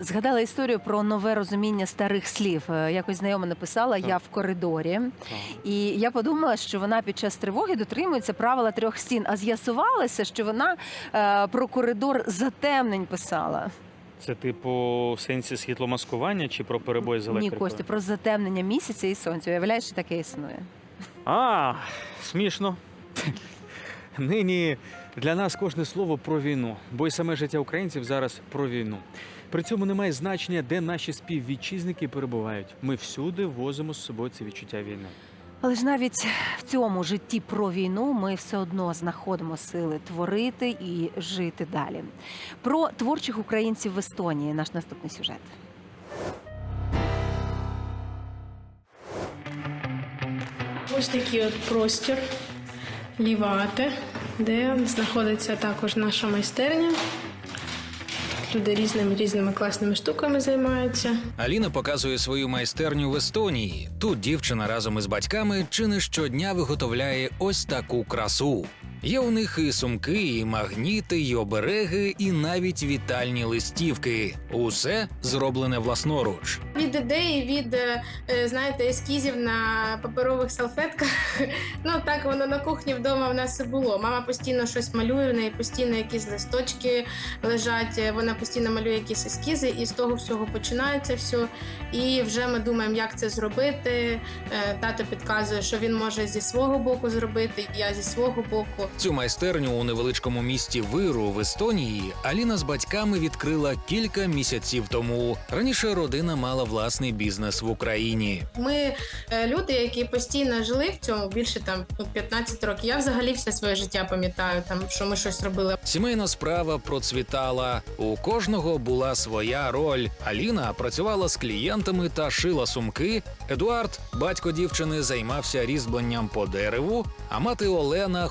Згадала історію про нове розуміння старих слів. Е, Якось знайома написала Так. я в коридорі, і я подумала, що вона під час тривоги дотримується правила трьох стін. А з'ясувалося, що вона е, про коридор затемнень писала. Це типу в сенсі світломаскування чи про перебої з Ні, електрикою? Костю, про затемнення місяця і сонця. Уявляєш, що таке існує. А, смішно. Нині для нас кожне слово про війну, бо й саме життя українців зараз про війну. При цьому немає значення, де наші співвітчизники перебувають. Ми всюди возимо з собою це відчуття війни. Але ж навіть в цьому житті про війну ми все одно знаходимо сили творити і жити далі. Про творчих українців в Естонії наш наступний сюжет. Ось такий от простір Лівати, де знаходиться також наша майстерня. Люди різними різними класними штуками займаються. Аліна показує свою майстерню в Естонії. Тут дівчина разом із батьками чи не щодня виготовляє ось таку красу. Є у них і сумки, і магніти, і обереги, і навіть вітальні листівки. Усе зроблене власноруч. Від ідеї, від е, е, знаєте, ескізів на паперових салфетках. Ну так воно на кухні вдома в нас і було. Мама постійно щось малює, в неї постійно якісь листочки лежать. е, Вона постійно малює якісь ескізи, і з того всього починається все. І вже ми думаємо, як це зробити. Тато підказує, що він може зі свого боку зробити, я зі свого боку. Цю майстерню у невеличкому місті Виру в Естонії Аліна з батьками відкрила кілька місяців тому. Раніше родина мала власний бізнес в Україні. Ми е, люди, які постійно жили в цьому більше там ну, 15 років. Я взагалі все своє життя пам'ятаю, там що ми щось робили. Сімейна справа процвітала. У кожного була своя роль. Аліна працювала з клієнтами та шила сумки. Едуард, батько дівчини, займався різьбленням по дереву. А мати Олена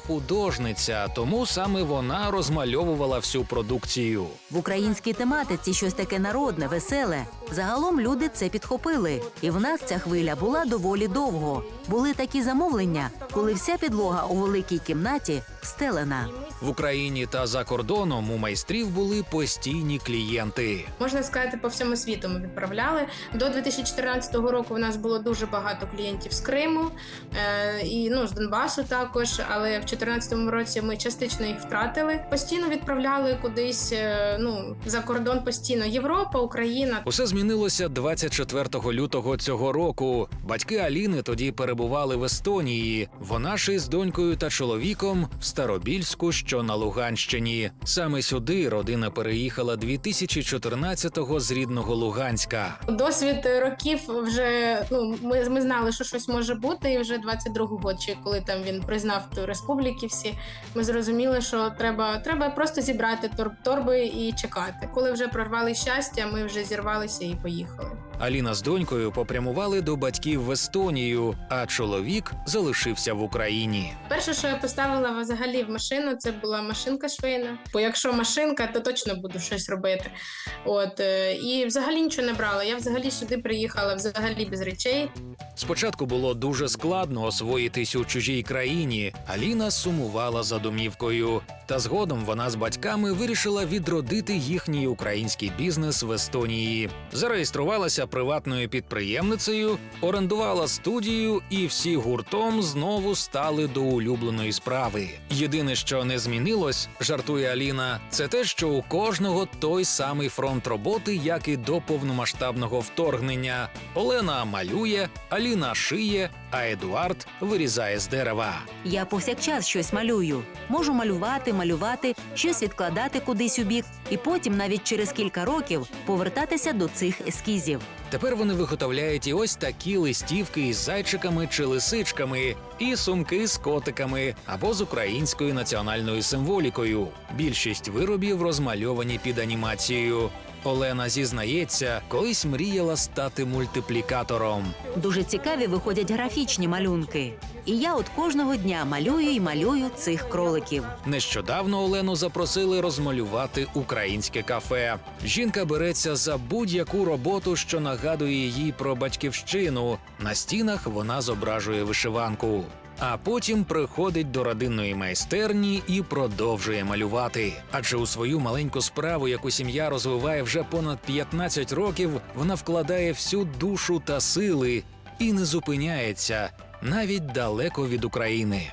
художниця, тому саме вона розмальовувала всю продукцію. В українській тематиці щось таке народне, веселе. Загалом люди це підхопили, і в нас ця хвиля була доволі довго. Були такі замовлення, коли вся підлога у великій кімнаті встелена. В Україні та за кордоном у майстрів були постійні клієнти. Можна сказати, по всьому світу ми відправляли. До 2014 року у нас було дуже багато клієнтів з Криму е, і ну з Донбасу також. Але в 2014 році ми частично їх втратили. Постійно відправляли кудись. е, ну за кордон постійно Європа, Україна. Усе змінилося 24 лютого цього року. Батьки Аліни тоді перебували в Естонії. Вона ж із донькою та чоловіком в Старобільську, що на Луганщині. Саме сюди родина переїхала 2014-го з рідного Луганська. Досвід років вже ну ми, ми знали, що щось може бути, і вже 22-го год, чи коли там він признав ту республіки всі, ми зрозуміли, що треба, треба просто зібрати торб торби і чекати. Коли вже прорвали щастя, ми вже зірвалися і поїхали. Аліна з донькою попрямували до батьків в Естонію, а чоловік залишився в Україні. Перше, що я поставила взагалі в машину, це була машинка швейна. Бо якщо машинка, то точно буду щось робити. От е, і взагалі нічого не брала. Я взагалі сюди приїхала взагалі без речей. Спочатку було дуже складно освоїтись у чужій країні. Аліна сумувала за домівкою. Та згодом вона з батьками вирішила відродити їхній український бізнес в Естонії. Зареєструвалася приватною підприємницею, орендувала студію, і всі гуртом знову стали до улюбленої справи. Єдине, що не змінилось, жартує Аліна, це те, що у кожного той самий фронт роботи, як і до повномасштабного вторгнення. Олена малює, Аліна шиє, а Едуард вирізає з дерева. Я повсякчас щось малюю. Можу малювати, малювати, щось відкладати кудись у бік, і потім, навіть через кілька років, повертатися до цих ескізів. Тепер вони виготовляють і ось такі листівки із зайчиками чи лисичками, і сумки з котиками або з українською національною символікою. Більшість виробів розмальовані під анімацією. Олена зізнається, колись мріяла стати мультиплікатором. Дуже цікаві виходять графічні малюнки. І я от кожного дня малюю і малюю цих кроликів. Нещодавно Олену запросили розмалювати українське кафе. Жінка береться за будь-яку роботу, що нагадує їй про батьківщину. На стінах вона зображує вишиванку. А потім приходить до родинної майстерні і продовжує малювати. Адже у свою маленьку справу, яку сім'я розвиває вже понад 15 років, вона вкладає всю душу та сили і не зупиняється навіть далеко від України.